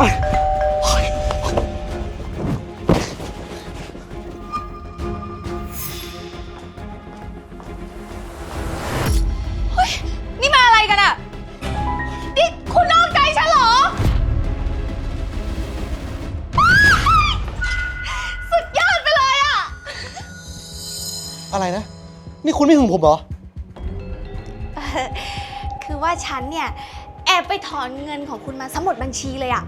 นี่มาอะไรกันอะนี่คุณนอกใจฉันเหรอสุดยอดไปเลยอะอะไรนะ นี่คุณไม่หึงผมเหรอ คือว่าฉันเนี่ย แอบไปถอนเงินของคุณมาทั้งหมดบัญชีเลยอะ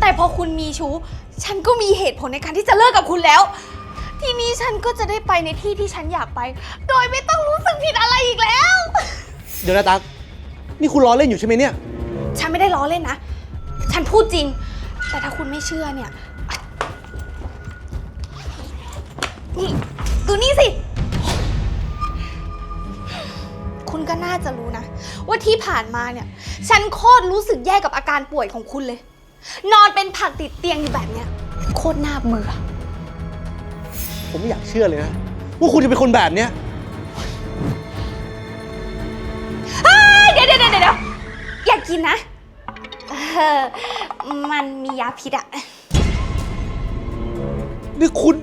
แต่พอคุณมีชู้ ฉันก็มีเหตุผลในการที่จะเลิกกับคุณแล้ว ทีนี้ฉันก็จะได้ไปในที่ที่ฉันอยากไป โดยไม่ต้องรู้สึกผิดอะไรอีกแล้ว เดี๋ยวนะตั๊กนี่คุณล้อเล่นอยู่ใช่ไหมเนี่ย ฉันไม่ได้ล้อเล่นนะ ฉันพูดจริง แต่ถ้าคุณไม่เชื่อเนี่ยนี่ดูนี่สิ คุณก็น่าจะรู้นะ ว่าที่ผ่านมาเนี่ย ฉันโคตรรู้สึกแย่กับอาการป่วยของคุณเลย นอนเป็นผักติดเตียงอยู่แบบเนี้ยโคตรน่าเบื่อ ผมไม่อยากเชื่อเลยนะว่าคุณจะเป็นคนแบบเนี้ยเฮ้ยเดี๋ยวเดี๋ยวเดี๋ยวเดี๋ยวอยากกินนะเออมันมียาพิษอะนี่คุณ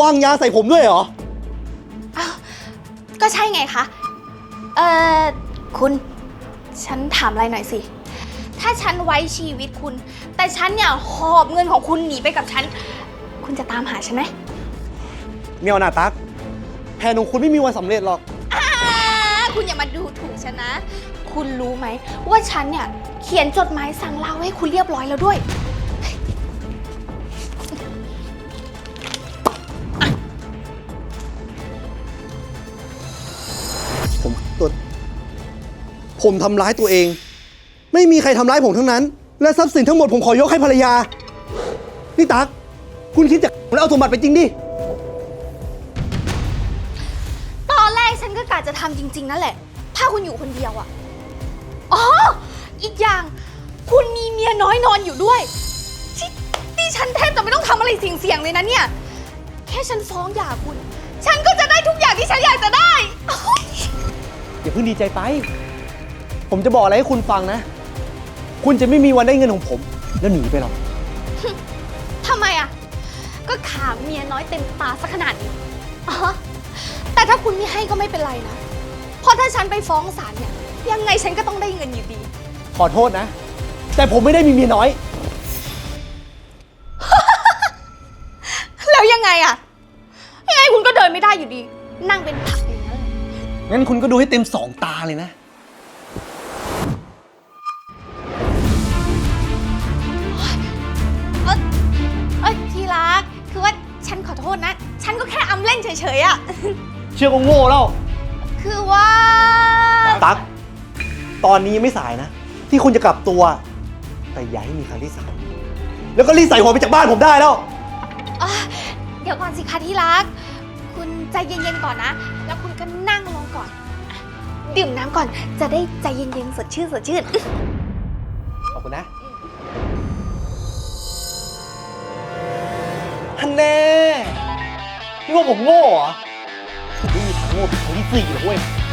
วางยาใส่ผมด้วยเหรอ อ้าวก็ใช่ไงคะ เอ่อคุณ ฉันถามอะไรหน่อยสิ ถ้าฉันไว้ชีวิตคุณ แต่ฉันเนี่ยหอบเงินของคุณหนีไปกับฉัน คุณจะตามหาฉันไหมเมียวนาตั๊กแผนของคุณไม่มีวันสำเร็จหรอก อ่าคุณอย่ามาดูถูกฉันนะ คุณรู้ไหม ว่าฉันเนี่ยเขียนจดหมายสั่งลาไว้ให้คุณเรียบร้อยแล้วด้วย ผมตัวผมทำร้ายตัวเอง ไม่มีใครทำร้ายผมทั้งนั้น และทรัพย์สินทั้งหมดผมขอยกให้ภรรยา นี่ตั๊กคุณคิดจะแล้วเอาสมบัติไปจริงดิ ตอนแรกฉันก็กะจะทำจริง ๆ นั่นแหละ ถ้าคุณอยู่คนเดียวอะอ๋อ อีกอย่าง คุณมีเมียน้อยนอนอยู่ด้วยที่ที่ฉันแทบจะไม่ต้องทำอะไรเสี่ยงๆเลยนะเนี่ย แค่ฉันฟ้องหย่าคุณ ฉันก็จะได้ทุกอย่างที่ฉันอยากจะได้โอ๊ยอย่าเพิ่งดีใจไป ผมจะบอกอะไรให้คุณฟังนะ คุณจะไม่มีวันได้เงินของผม แล้วหนีไปหรอก ทำไมอะก็ขาเมียน้อยเต็มตาสักขนาดนี้อ๋อแต่ถ้าคุณไม่ให้ก็ไม่เป็นไรนะ เพราะถ้าฉันไปฟ้องศาลเนี่ย ยังไงฉันก็ต้องได้เงินอยู่ดี ขอโทษนะ แต่ผมไม่ได้มีเมียน้อย แล้วยังไงอะยังไงคุณก็เดินไม่ได้อยู่ดี นั่งเป็นผักอย่างนั้นเลย งั้นคุณก็ดูให้เต็มสองตาเลยนะ ษนะ ฉันก็แค่อำเล่นเฉยๆอะเชื่อก็โง่แล้ว คือว่า ตั๊ก ตอนนี้ยังไม่สายนะ ที่คุณจะกลับตัว แต่อย่าให้มีครั้งที่สามแล้วก็รีบใส่หัวไปจากบ้านผมได้แล้ว อะเดี๋ยวก่อนสิคะที่รัก คุณใจเย็นๆก่อนนะ แล้วคุณก็นั่งลงก่อนอะดื่มน้ำก่อน จะได้ใจเย็นๆสดชื่นสดชื่น ขอบคุณนะฮั ว่าผมโง่เหรอผมไม่มีทางโง่เป็นครั้ง